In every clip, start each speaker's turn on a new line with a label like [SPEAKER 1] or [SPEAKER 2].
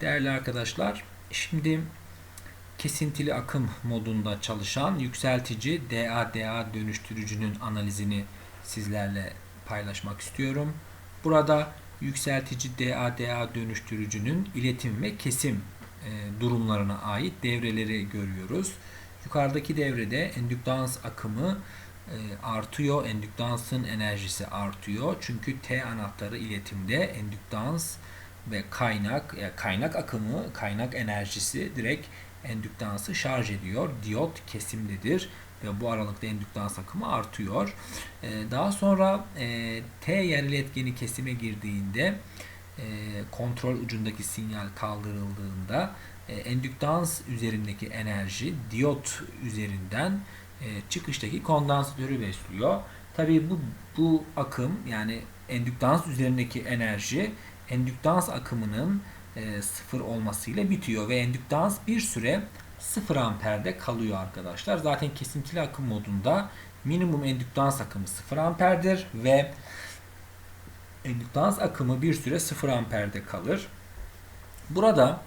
[SPEAKER 1] Değerli arkadaşlar, şimdi kesintili akım modunda çalışan yükseltici DA-DA dönüştürücünün analizini sizlerle paylaşmak istiyorum. Burada yükseltici DA-DA dönüştürücünün iletim ve kesim e, durumlarına ait devreleri görüyoruz. Yukarıdaki devrede endüktans akımı e, artıyor. Endüktansın enerjisi artıyor. Çünkü T anahtarı iletimde endüktans ve kaynak yani kaynak akımı, kaynak enerjisi direkt endüktansı şarj ediyor. Diyot kesimlidir ve bu aralıkta endüktans akımı artıyor. Ee, daha sonra e, T yerli etkeni kesime girdiğinde e, kontrol ucundaki sinyal kaldırıldığında e, endüktans üzerindeki enerji diyot üzerinden e, çıkıştaki kondansatörü besliyor. Tabii bu bu akım yani endüktans üzerindeki enerji endüktans akımının e, sıfır olmasıyla bitiyor ve endüktans bir süre 0 amperde kalıyor arkadaşlar. Zaten kesintili akım modunda minimum endüktans akımı 0 amperdir ve endüktans akımı bir süre 0 amperde kalır. Burada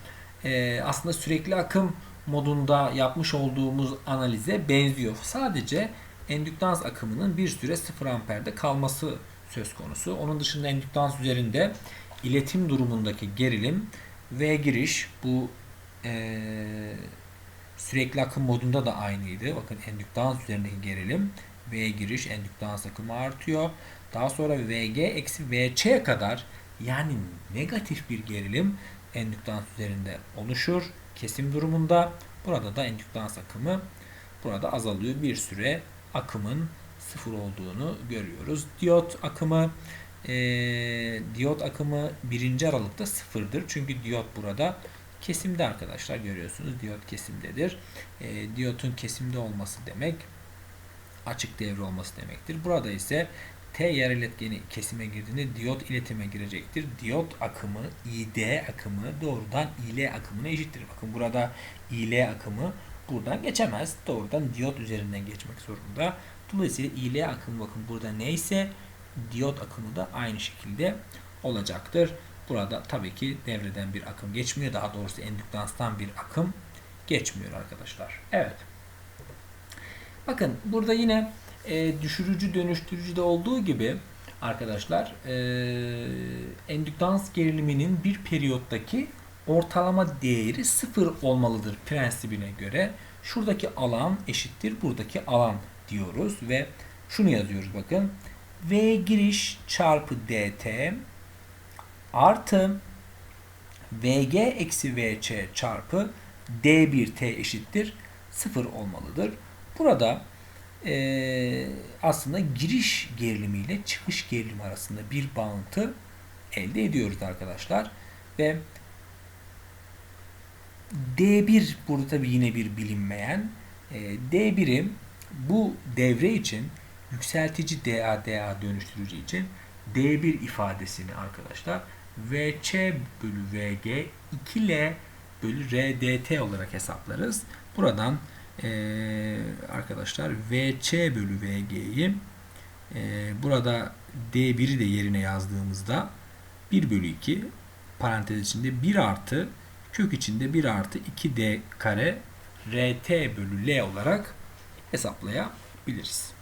[SPEAKER 1] e, aslında sürekli akım modunda yapmış olduğumuz analize benziyor. Sadece endüktans akımının bir süre 0 amperde kalması söz konusu. Onun dışında endüktans üzerinde iletim durumundaki gerilim V giriş bu e, sürekli akım modunda da aynıydı. Bakın endüktans üzerindeki gerilim V giriş endüktans akımı artıyor. Daha sonra VG eksi VC kadar yani negatif bir gerilim endüktans üzerinde oluşur. Kesim durumunda burada da endüktans akımı burada azalıyor. Bir süre akımın sıfır olduğunu görüyoruz. Diyot akımı e, diyot akımı birinci aralıkta sıfırdır. Çünkü diyot burada kesimde arkadaşlar görüyorsunuz. Diyot kesimdedir. E, diyotun kesimde olması demek açık devre olması demektir. Burada ise T yer iletkeni kesime girdiğinde diyot iletime girecektir. Diyot akımı ID akımı doğrudan IL akımına eşittir. Bakın burada IL akımı buradan geçemez. Doğrudan diyot üzerinden geçmek zorunda. Dolayısıyla IL akımı bakın burada neyse diyot akımı da aynı şekilde olacaktır. Burada tabii ki devreden bir akım geçmiyor. Daha doğrusu endüktanstan bir akım geçmiyor arkadaşlar. Evet. Bakın burada yine e, düşürücü dönüştürücüde olduğu gibi arkadaşlar e, endüktans geriliminin bir periyottaki ortalama değeri sıfır olmalıdır prensibine göre. Şuradaki alan eşittir buradaki alan diyoruz ve şunu yazıyoruz bakın. V giriş çarpı dt artı Vg eksi Vc çarpı D1T eşittir 0 olmalıdır. Burada e, aslında giriş gerilimi ile çıkış gerilimi arasında bir bağıntı elde ediyoruz arkadaşlar. Ve D1 burada tabi yine bir bilinmeyen. E, D1'i bu devre için yükseltici DA DA dönüştürücü için D1 ifadesini arkadaşlar VC bölü VG 2L bölü RDT olarak hesaplarız. Buradan e, arkadaşlar VC bölü VG'yi e, burada D1'i de yerine yazdığımızda 1 bölü 2 parantez içinde 1 artı kök içinde 1 artı 2D kare RT bölü L olarak hesaplayabiliriz.